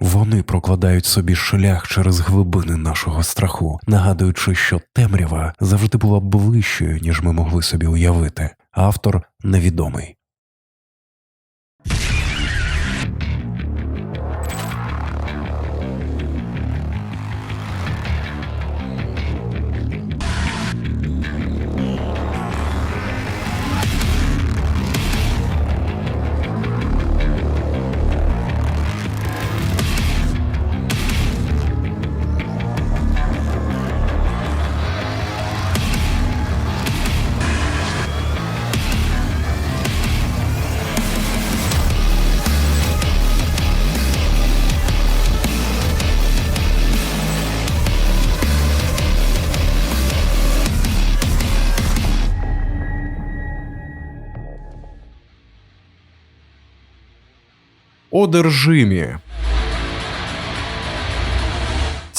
Вони прокладають собі шлях через глибини нашого страху, нагадуючи, що темрява завжди була ближчою, ніж ми могли собі уявити. Автор невідомий. Одержимі.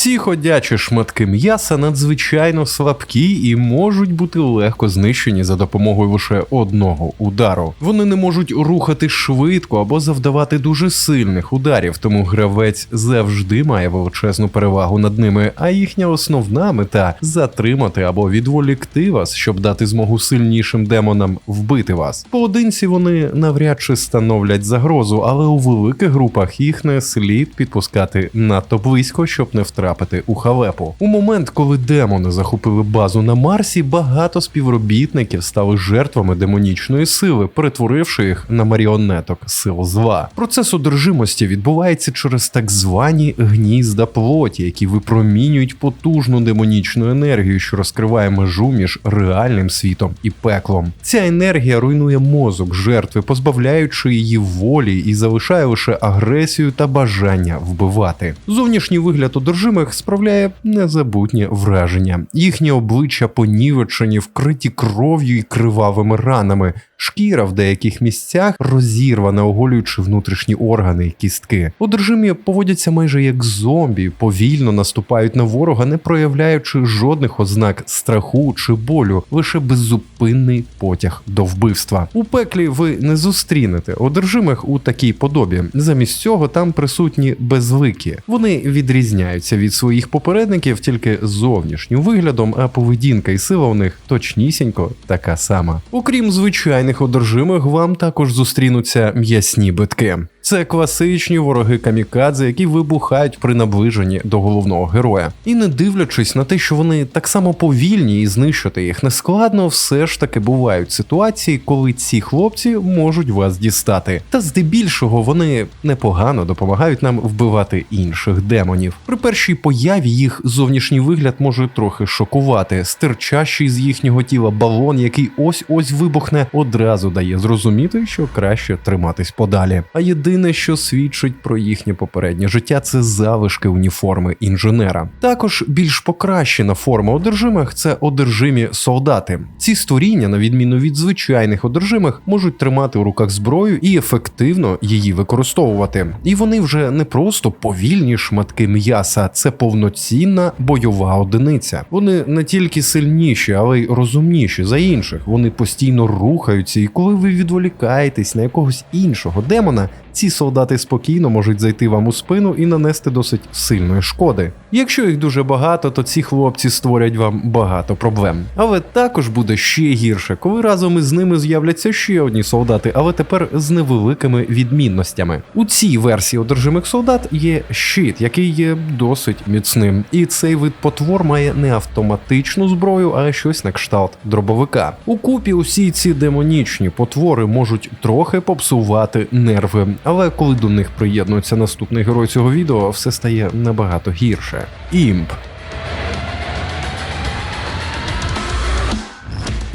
Ці ходячі шматки м'яса надзвичайно слабкі і можуть бути легко знищені за допомогою лише одного удару. Вони не можуть рухати швидко або завдавати дуже сильних ударів, тому гравець завжди має величезну перевагу над ними. А їхня основна мета затримати або відволікти вас, щоб дати змогу сильнішим демонам вбити вас. Поодинці вони навряд чи становлять загрозу, але у великих групах їх не слід підпускати надто близько, щоб не втрапити у халепу. У момент, коли демони захопили базу на Марсі, багато співробітників стали жертвами демонічної сили, перетворивши їх на маріонеток сил зла. Процес одержимості відбувається через так звані гнізда плоті, які випромінюють потужну демонічну енергію, що розкриває межу між реальним світом і пеклом. Ця енергія руйнує мозок жертви, позбавляючи її волі і залишає лише агресію та бажання вбивати. Зовнішній вигляд одержимих справляє незабутнє враження. Їхні обличчя понівечені, вкриті кров'ю і кривавими ранами. Шкіра в деяких місцях розірвана, оголюючи внутрішні органи і кістки. Одержимі поводяться майже як зомбі, повільно наступають на ворога, не проявляючи жодних ознак страху чи болю, лише беззупинний потяг до вбивства. У пеклі ви не зустрінете одержимих у такій подобі. Замість цього там присутні безликі. Вони відрізняються від своїх попередників тільки зовнішнім виглядом, а поведінка і сила у них точнісінько така сама. Окрім звичайних одержимих, вам також зустрінуться м'ясні битки. Це класичні вороги камікадзе, які вибухають при наближенні до головного героя. І не дивлячись на те, що вони так само повільні і знищити їх нескладно, все ж таки бувають ситуації, коли ці хлопці можуть вас дістати. Та здебільшого вони непогано допомагають нам вбивати інших демонів. При першій появі їх зовнішній вигляд може трохи шокувати. Стирчащий з їхнього тіла балон, який ось ось вибухне, одразу дає зрозуміти, що краще триматись подалі. А єдине, що свідчить про їхнє попереднє життя, це залишки уніформи інженера. Також більш покращена форма одержимих це одержимі солдати. Ці створіння, на відміну від звичайних одержимих, можуть тримати у руках зброю і ефективно її використовувати. І вони вже не просто повільні шматки м'яса, це повноцінна бойова одиниця. Вони не тільки сильніші, але й розумніші за інших. Вони постійно рухаються, і коли ви відволікаєтесь на якогось іншого демона, ці солдати спокійно можуть зайти вам у спину і нанести досить сильної шкоди. Якщо їх дуже багато, то ці хлопці створять вам багато проблем. Але також буде ще гірше, коли разом із ними з'являться ще одні солдати, але тепер з невеликими відмінностями. У цій версії одержимих солдат є щит, який є досить міцним, і цей вид потвор має не автоматичну зброю, а щось на кшталт дробовика. Укупі усі ці демонічні потвори можуть трохи попсувати нерви, але коли до них приєднується наступний герой цього відео, все стає набагато гірше. Імп.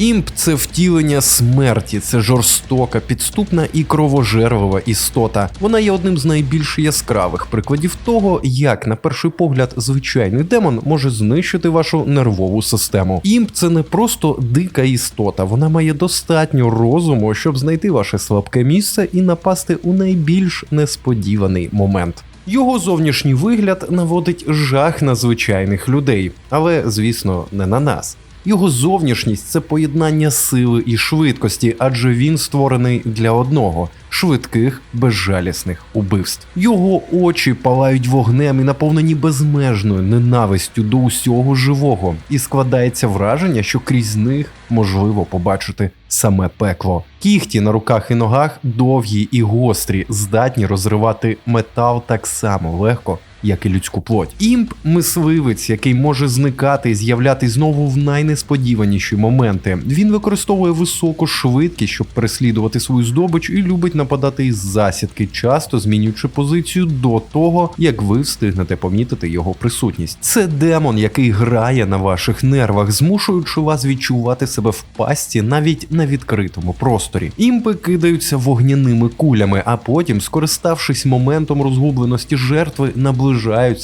Імп це втілення смерті, це жорстока, підступна і кровожерлива істота. Вона є одним з найбільш яскравих прикладів того, як на перший погляд звичайний демон може знищити вашу нервову систему. Імп це не просто дика істота, вона має достатньо розуму, щоб знайти ваше слабке місце і напасти у найбільш несподіваний момент. Його зовнішній вигляд наводить жах на звичайних людей, але звісно не на нас. Його зовнішність це поєднання сили і швидкості, адже він створений для одного швидких, безжалісних убивств. Його очі палають вогнем і наповнені безмежною ненавистю до усього живого, і складається враження, що крізь них можливо побачити саме пекло. Кіхті на руках і ногах довгі і гострі, здатні розривати метал так само легко. Як і людську плоть. Імп мисливець, який може зникати і з'являтись знову в найнесподіваніші моменти. Він використовує високу швидкість, щоб переслідувати свою здобич, і любить нападати із засідки, часто змінюючи позицію до того, як ви встигнете помітити його присутність. Це демон, який грає на ваших нервах, змушуючи вас відчувати себе в пасті навіть на відкритому просторі. Імпи кидаються вогняними кулями, а потім, скориставшись моментом розгубленості жертви, наближаються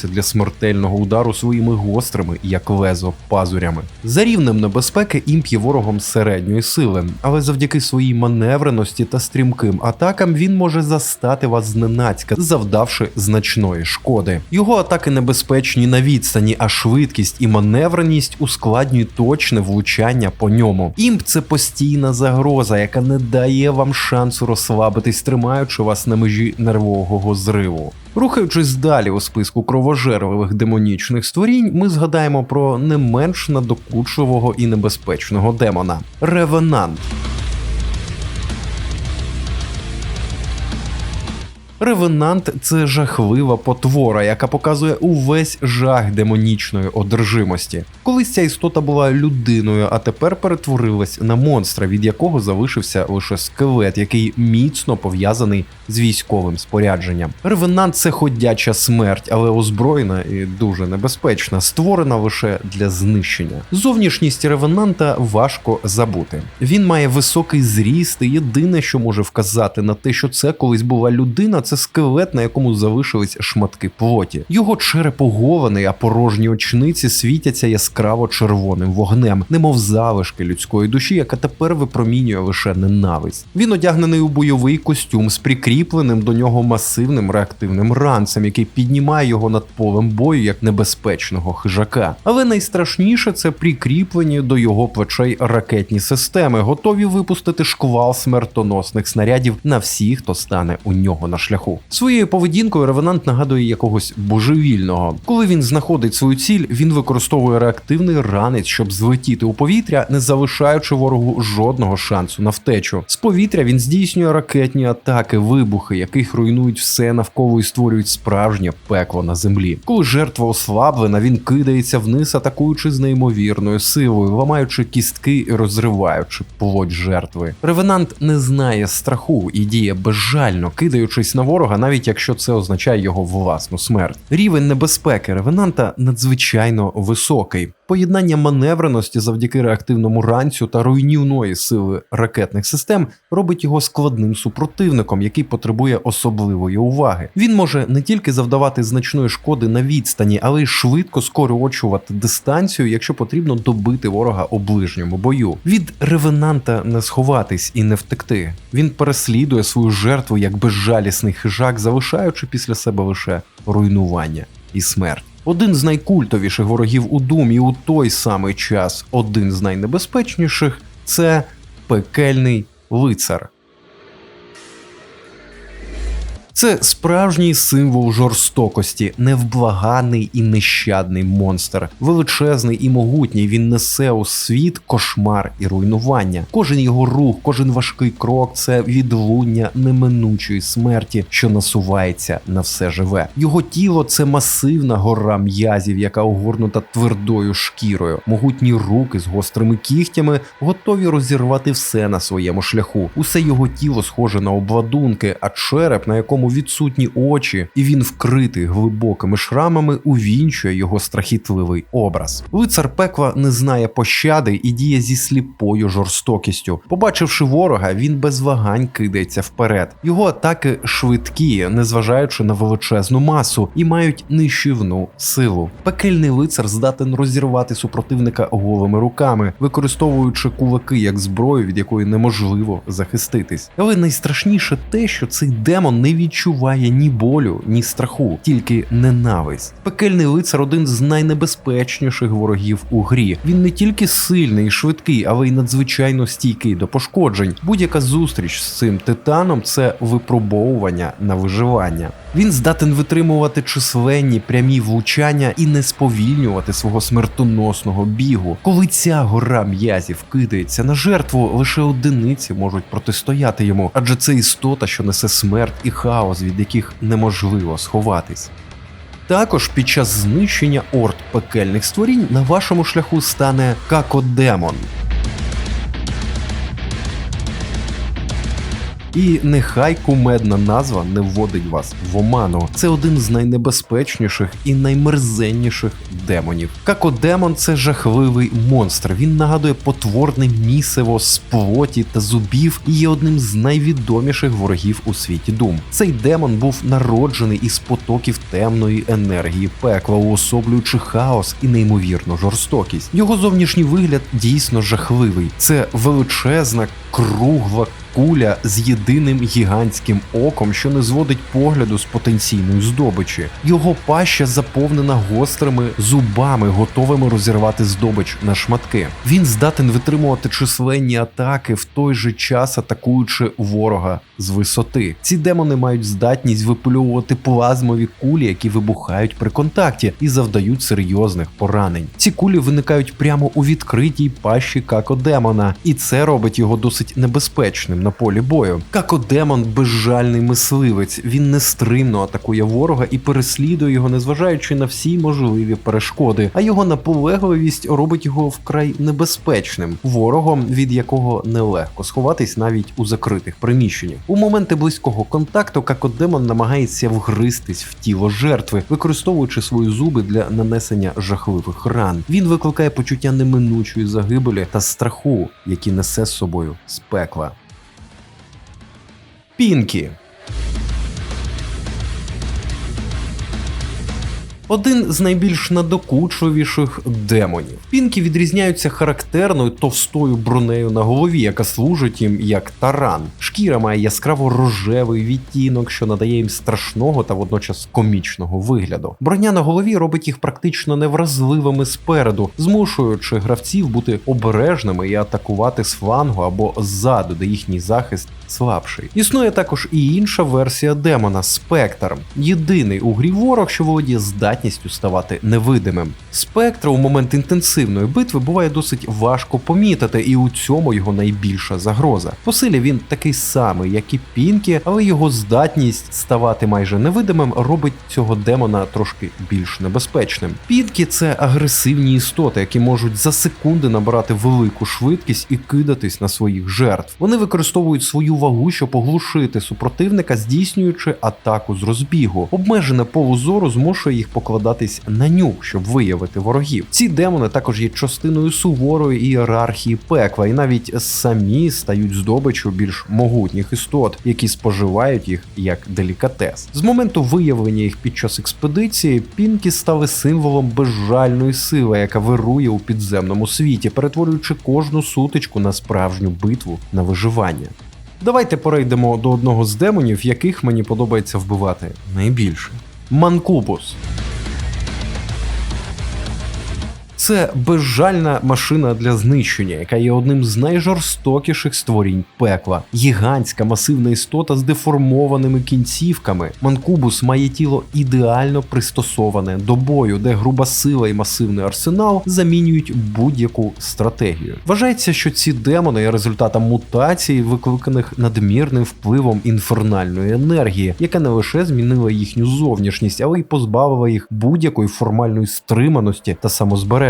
для смертельного удару своїми гострими, як лезо, пазурями. За рівнем небезпеки імп є ворогом середньої сили, але завдяки своїй маневреності та стрімким атакам він може застати вас зненацька, завдавши значної шкоди. Його атаки небезпечні на відстані, а швидкість і маневреність ускладнюють точне влучання по ньому. Імп це постійна загроза, яка не дає вам шансу розслабитись, тримаючи вас на межі нервового зриву. Рухаючись далі у списку кровожерливих демонічних створінь, ми згадаємо про не менш надокучливого і небезпечного демона Ревенант. Ревенант це жахлива потвора, яка показує увесь жах демонічної одержимості. Колись ця істота була людиною, а тепер перетворилась на монстра, від якого залишився лише скелет, який міцно пов'язаний з військовим спорядженням. Ревенант це ходяча смерть, але озброєна і дуже небезпечна, створена лише для знищення. Зовнішність ревенанта важко забути. Він має високий зріст, і єдине, що може вказати на те, що це колись була людина, це скелет, на якому залишились шматки плоті. Його череп огований, а порожні очниці світяться яскраво червоним вогнем, немов залишки людської душі, яка тепер випромінює лише ненависть. Він одягнений у бойовий костюм з прикріпленим до нього масивним реактивним ранцем, який піднімає його над полем бою як небезпечного хижака. Але найстрашніше це прикріплені до його плечей ракетні системи, готові випустити шквал смертоносних снарядів на всіх, хто стане у нього на шляху. Своєю поведінкою ревенант нагадує якогось божевільного. Коли він знаходить свою ціль, він використовує реактивний ранець, щоб злетіти у повітря, не залишаючи ворогу жодного шансу на втечу. З повітря він здійснює ракетні атаки, вибухи, яких руйнують все навколо і створюють справжнє пекло на землі. Коли жертва ослаблена, він кидається вниз, атакуючи з неймовірною силою, ламаючи кістки і розриваючи плоть жертви. Ревенант не знає страху і діє безжально, кидаючись на ворога, навіть якщо це означає його власну смерть. Рівень небезпеки ревенанта надзвичайно високий. Поєднання маневреності завдяки реактивному ранцю та руйнівної сили ракетних систем робить його складним супротивником, який потребує особливої уваги. Він може не тільки завдавати значної шкоди на відстані, але й швидко скорочувати дистанцію, якщо потрібно добити ворога у ближньому бою. Від ревенанта не сховатись і не втекти. Він переслідує свою жертву як безжалісний хижак, залишаючи після себе лише руйнування і смерть. Один з найкультовіших ворогів у Думі у той самий час один з найнебезпечніших це пекельний лицар. Це справжній символ жорстокості, невблаганий і нещадний монстр, величезний і могутній. Він несе у світ кошмар і руйнування. Кожен його рух, кожен важкий крок це відлуння неминучої смерті, що насувається на все живе. Його тіло це масивна гора м'язів, яка огорнута твердою шкірою. Могутні руки з гострими кігтями готові розірвати все на своєму шляху. Усе його тіло схоже на обладунки, а череп, на якому відсутні очі, і він вкритий глибокими шрамами, увінчує його страхітливий образ. Лицар пекла не знає пощади і діє зі сліпою жорстокістю. Побачивши ворога, він без вагань кидається вперед. Його атаки швидкі, незважаючи на величезну масу, і мають нищівну силу. Пекельний лицар здатен розірвати супротивника голими руками, використовуючи кулаки як зброю, від якої неможливо захиститись. Але найстрашніше те, що цей демон не відчуває відчуває ні болю, ні страху, тільки ненависть. Пекельний лицар один з найнебезпечніших ворогів у грі. Він не тільки сильний і швидкий, але й надзвичайно стійкий до пошкоджень. Будь-яка зустріч з цим титаном це випробовування на виживання. Він здатен витримувати численні прямі влучання і не сповільнювати свого смертоносного бігу. Коли ця гора м'язів кидається на жертву, лише одиниці можуть протистояти йому, адже це істота, що несе смерть і хаос, від яких неможливо сховатись. Також під час знищення орд пекельних створінь на вашому шляху стане какодемон. І нехай кумедна назва не вводить вас в оману. Це один з найнебезпечніших і наймерзенніших демонів. Какодемон це жахливий монстр. Він нагадує потворне місиво з плоті та зубів і є одним з найвідоміших ворогів у світі Дум. Цей демон був народжений із потоків темної енергії пекла, уособлюючи хаос і неймовірну жорстокість. Його зовнішній вигляд дійсно жахливий. Це величезна, кругла куля з єдиним гігантським оком, що не зводить погляду з потенційної здобичі. Його паща заповнена гострими зубами, готовими розірвати здобич на шматки. Він здатен витримувати численні атаки, в той же час атакуючи ворога з висоти. Ці демони мають здатність виплювати плазмові кулі, які вибухають при контакті і завдають серйозних поранень. Ці кулі виникають прямо у відкритій пащі какодемона, і це робить його досить небезпечним на полі бою. Какодемон безжальний мисливець. Він нестримно атакує ворога і переслідує його, незважаючи на всі можливі перешкоди. А його наполегливість робить його вкрай небезпечним ворогом, від якого нелегко сховатись навіть у закритих приміщеннях. У моменти близького контакту какодемон намагається вгристись в тіло жертви, використовуючи свої зуби для нанесення жахливих ран. Він викликає почуття неминучої загибелі та страху, які несе з собою з пекла. Пінкі. Один з найбільш надокучливіших демонів. Пінки відрізняються характерною товстою бронею на голові, яка служить їм як таран. Шкіра має яскраво рожевий відтінок, що надає їм страшного та водночас комічного вигляду. Броня на голові робить їх практично невразливими спереду, змушуючи гравців бути обережними і атакувати з флангу або ззаду, де їхній захист слабший. Існує також і інша версія демона Спектр. Єдиний у грі ворог, що володіє здатністю ставати невидимим. Спектра у момент інтенсивної битви буває досить важко помітити, і у цьому його найбільша загроза. По силі він такий самий, як і Пінкі, але його здатність ставати майже невидимим робить цього демона трошки більш небезпечним. Пінкі це агресивні істоти, які можуть за секунди набирати велику швидкість і кидатись на своїх жертв. Вони використовують свою вагу, щоб оглушити супротивника, здійснюючи атаку з розбігу. Обмежене поле зору змушує їх покладатись на нюх, щоб виявити ворогів. Ці демони також є частиною суворої ієрархії пекла, і навіть самі стають здобиччю більш могутніх істот, які споживають їх як делікатес. З моменту виявлення їх під час експедиції пінки стали символом безжальної сили, яка вирує у підземному світі, перетворюючи кожну сутичку на справжню битву на виживання. Давайте перейдемо до одного з демонів, яких мені подобається вбивати найбільше. Манкубус. Це безжальна машина для знищення, яка є одним з найжорстокіших створінь пекла. Гігантська масивна істота з деформованими кінцівками. Манкубус має тіло ідеально пристосоване до бою, де груба сила і масивний арсенал замінюють будь-яку стратегію. Вважається, що ці демони є результатом мутацій, викликаних надмірним впливом інфернальної енергії, яка не лише змінила їхню зовнішність, але й позбавила їх будь-якої формальної стриманості та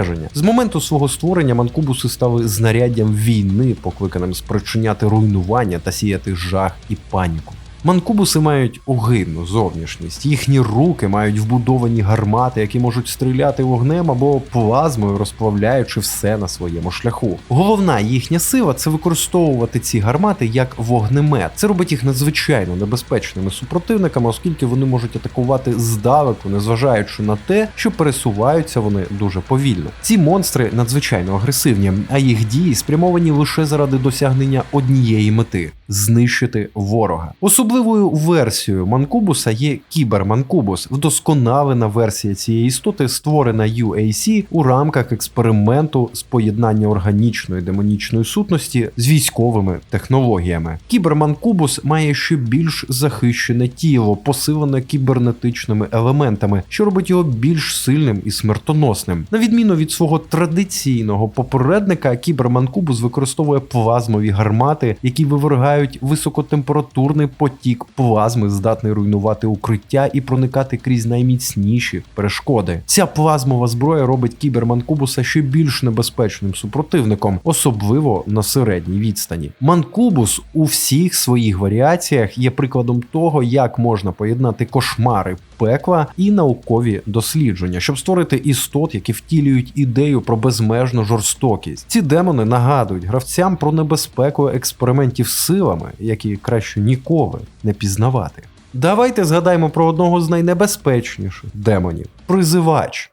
самозбереження. З моменту свого створення манкубуси стали знаряддям війни, покликаним спричиняти руйнування та сіяти жах і паніку. Манкубуси мають огидну зовнішність. Їхні руки мають вбудовані гармати, які можуть стріляти вогнем або плазмою, розплавляючи все на своєму шляху. Головна їхня сила це використовувати ці гармати як вогнемет. Це робить їх надзвичайно небезпечними супротивниками, оскільки вони можуть атакувати здалеку, незважаючи на те, що пересуваються вони дуже повільно. Ці монстри надзвичайно агресивні, а їх дії спрямовані лише заради досягнення однієї мети знищити ворога. Особливою версією Манкубуса є Кіберманкубус, вдосконалена версія цієї істоти, створена UAC у рамках експерименту з поєднання органічної демонічної сутності з військовими технологіями. Кіберманкубус має ще більш захищене тіло, посилене кібернетичними елементами, що робить його більш сильним і смертоносним. На відміну від свого традиційного попередника, кіберманкубус використовує плазмові гармати, які вивергають високотемпературний потік плазми, здатний руйнувати укриття і проникати крізь найміцніші перешкоди. Ця плазмова зброя робить кіберманкубуса ще більш небезпечним супротивником, особливо на середній відстані. Манкубус у всіх своїх варіаціях є прикладом того, як можна поєднати кошмари пекла і наукові дослідження, щоб створити істот, які втілюють ідею про безмежну жорстокість. Ці демони нагадують гравцям про небезпеку експериментів з силами, які краще ніколи не пізнавати. Давайте згадаємо про одного з найнебезпечніших демонів призивач.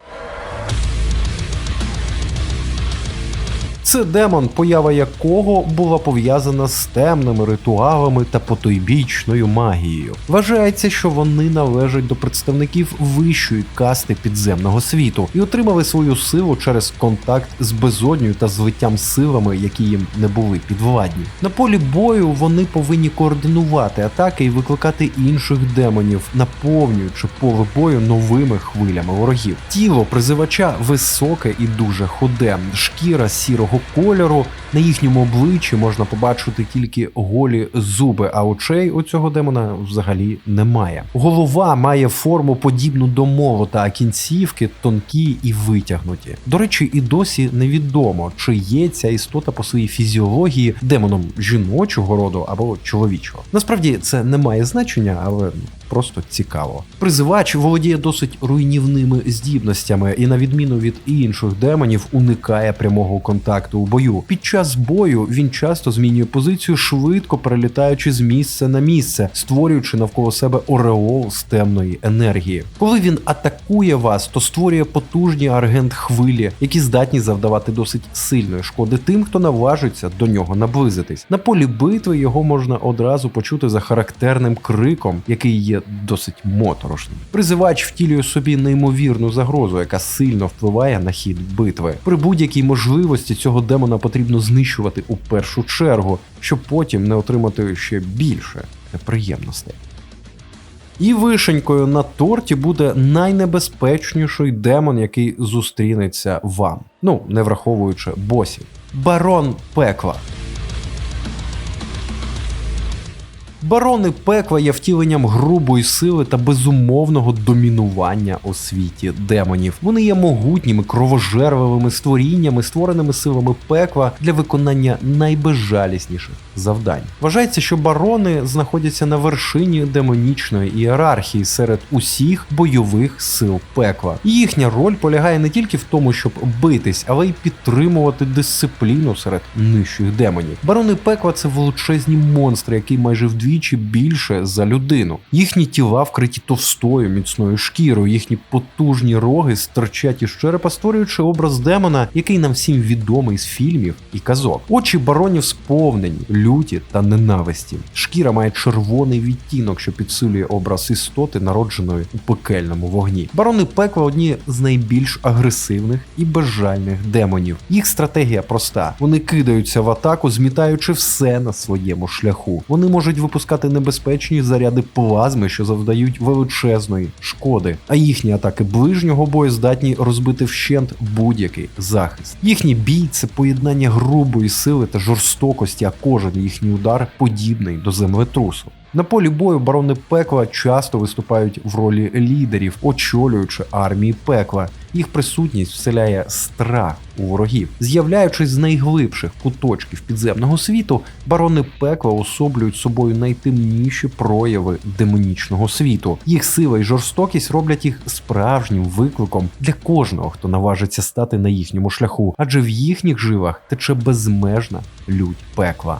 Це демон, поява якого була пов'язана з темними ритуалами та потойбічною магією. Вважається, що вони належать до представників вищої касти підземного світу і отримали свою силу через контакт з безодню та злиттям силами, які їм не були підвладні. На полі бою вони повинні координувати атаки і викликати інших демонів, наповнюючи поле бою новими хвилями ворогів. Тіло призивача високе і дуже худе, шкіра сірого кольору. На їхньому обличчі можна побачити тільки голі зуби, а очей у цього демона взагалі немає. Голова має форму подібну до молота, а кінцівки тонкі і витягнуті. До речі, і досі невідомо, чи є ця істота по своїй фізіології демоном жіночого роду або чоловічого. Насправді це не має значення, але просто цікаво. Призивач володіє досить руйнівними здібностями і, на відміну від інших демонів, уникає прямого контакту у бою. Під час бою він часто змінює позицію, швидко перелітаючи з місця на місце, створюючи навколо себе ореол з темної енергії. Коли він атакує вас, то створює потужні аргент хвилі, які здатні завдавати досить сильної шкоди тим, хто наважиться до нього наблизитись. На полі битви його можна одразу почути за характерним криком, який є досить моторошним. Призивач втілює собі неймовірну загрозу, яка сильно впливає на хід битви. При будь-якій можливості цього демона потрібно знищувати у першу чергу, щоб потім не отримати ще більше неприємностей. І вишенькою на торті буде найнебезпечніший демон, який зустрінеться вам. Ну, не враховуючи босів. Барон пекла. Барони пекла є втіленням грубої сили та безумовного домінування у світі демонів. Вони є могутніми кровожерливими створіннями, створеними силами пекла для виконання найбезжалісніших завдань. Вважається, що барони знаходяться на вершині демонічної ієрархії серед усіх бойових сил пекла. Їхня роль полягає не тільки в тому, щоб битись, але й підтримувати дисципліну серед нижчих демонів. Барони пекла це величезні монстри, які майже вдвічі більше за людину. Їхні тіла вкриті товстою міцною шкірою, їхні потужні роги стирчать із черепа, створюючи образ демона, який нам всім відомий з фільмів і казок. Очі баронів сповнені, люті та ненависті. Шкіра має червоний відтінок, що підсилює образ істоти, народженої у пекельному вогні. Барони пекла одні з найбільш агресивних і безжальних демонів. Їх стратегія проста: вони кидаються в атаку, змітаючи все на своєму шляху. Вони можуть випускати небезпечні заряди плазми, що завдають величезної шкоди. А їхні атаки ближнього бою здатні розбити вщент будь-який захист. Їхній бій це поєднання грубої сили та жорстокості, а кожен їхній удар подібний до землетрусу. На полі бою барони пекла часто виступають в ролі лідерів, очолюючи армії пекла. Їх присутність вселяє страх у ворогів. З'являючись з найглибших куточків підземного світу, барони пекла особлюють собою найтемніші прояви демонічного світу. Їх сила і жорстокість роблять їх справжнім викликом для кожного, хто наважиться стати на їхньому шляху, адже в їхніх жилах тече безмежна лють пекла.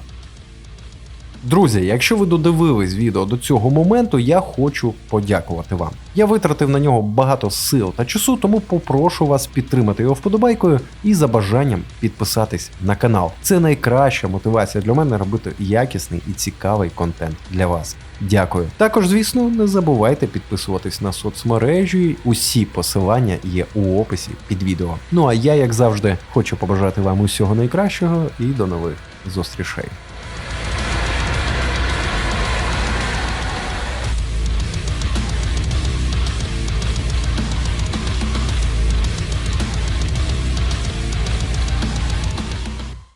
Друзі, якщо ви додивились відео до цього моменту, я хочу подякувати вам. Я витратив на нього багато сил та часу, тому попрошу вас підтримати його вподобайкою і за бажанням підписатись на канал. Це найкраща мотивація для мене робити якісний і цікавий контент для вас. Дякую. Також, звісно, не забувайте підписуватись на соцмережі. Усі посилання є у описі під відео. Ну а я, як завжди, хочу побажати вам усього найкращого і до нових зустрічей.